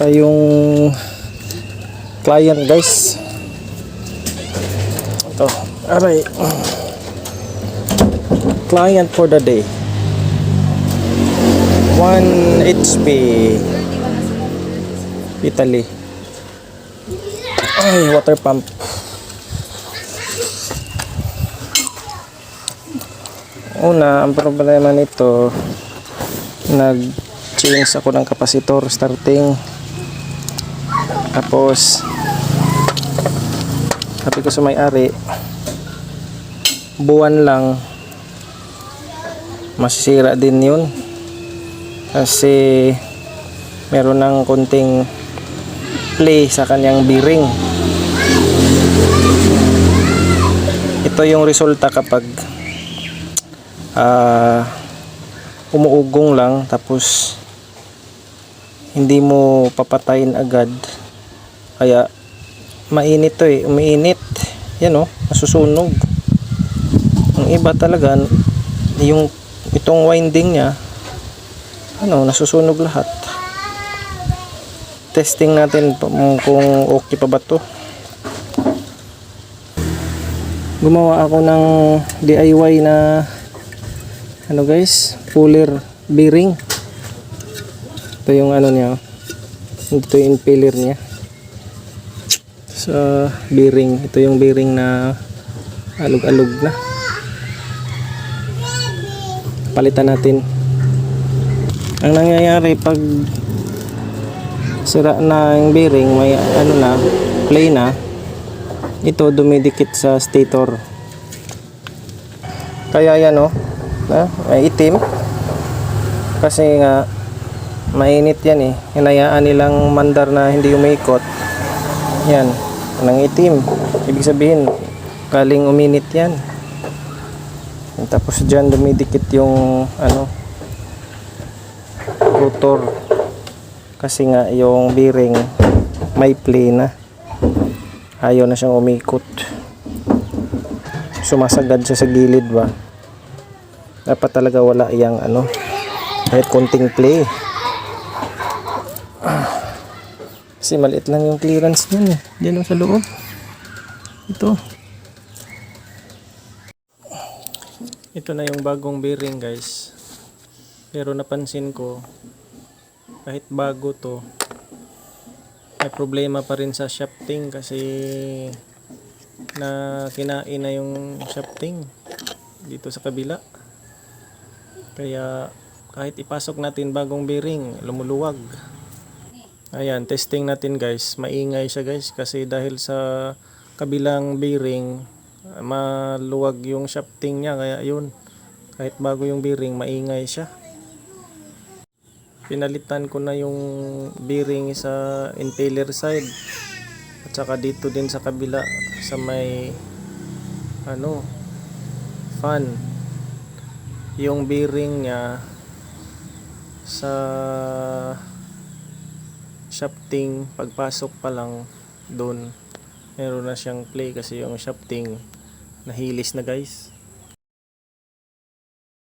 tayong client guys. Ito. Aray. Client for the day. 1 HP Italy. Ay water pump. Una ang problema nito nag change ako ng kapasitor starting tapos sabi ko sa may-ari buwan lang masisira din yun. Kasi meron ng konting play sa kanyang bearing. Ito yung resulta kapag ah umuugong lang tapos hindi mo papatayin agad kaya mainit to eh. Umiinit. Yan oh masusunog ang iba talaga yung itong winding niya ano nasusunog lahat. Testing natin kung okay pa ba to. Gumawa ako ng DIY na ano guys puller bearing. Ito yung ano niya ito yung impeller niya sa bearing. Ito yung bearing na alog-alog na. Palitan natin. Ang nangyayari pag sira na yung bearing may ano na play na ito dumidikit sa stator. Kaya yan oh na, may itim. Kasi nga mainit yan eh. Hinayaan nilang mandar na hindi umikot yan nang itim? Ibig sabihin galing uminit yan. Tapos dyan dumidikit yung ano rotor kasi nga yung bearing may play na ayaw na siyang umikot. Sumasagad siya sa gilid ba? Dapat talaga wala yang ano kahit konting play Ah. Kasi maliit lang yung clearance niyan eh. Dyan sa loob. Ito. Ito na yung bagong bearing guys. Pero napansin ko kahit bago to may problema pa rin sa shafting kasi na kinain na yung shafting dito sa kabila. Kaya kahit ipasok natin bagong bearing lumuluwag ayan testing natin guys. Maingay siya guys kasi dahil sa kabilang bearing maluwag yung shafting niya. Kaya yun kahit bago yung bearing maingay siya. Pinalitan ko na yung bearing sa impeller side. At saka dito din sa kabila sa may ano fan. Yung bearing niya sa shafting pagpasok pa lang doon meron na siyang play kasi yung shafting nahilis na guys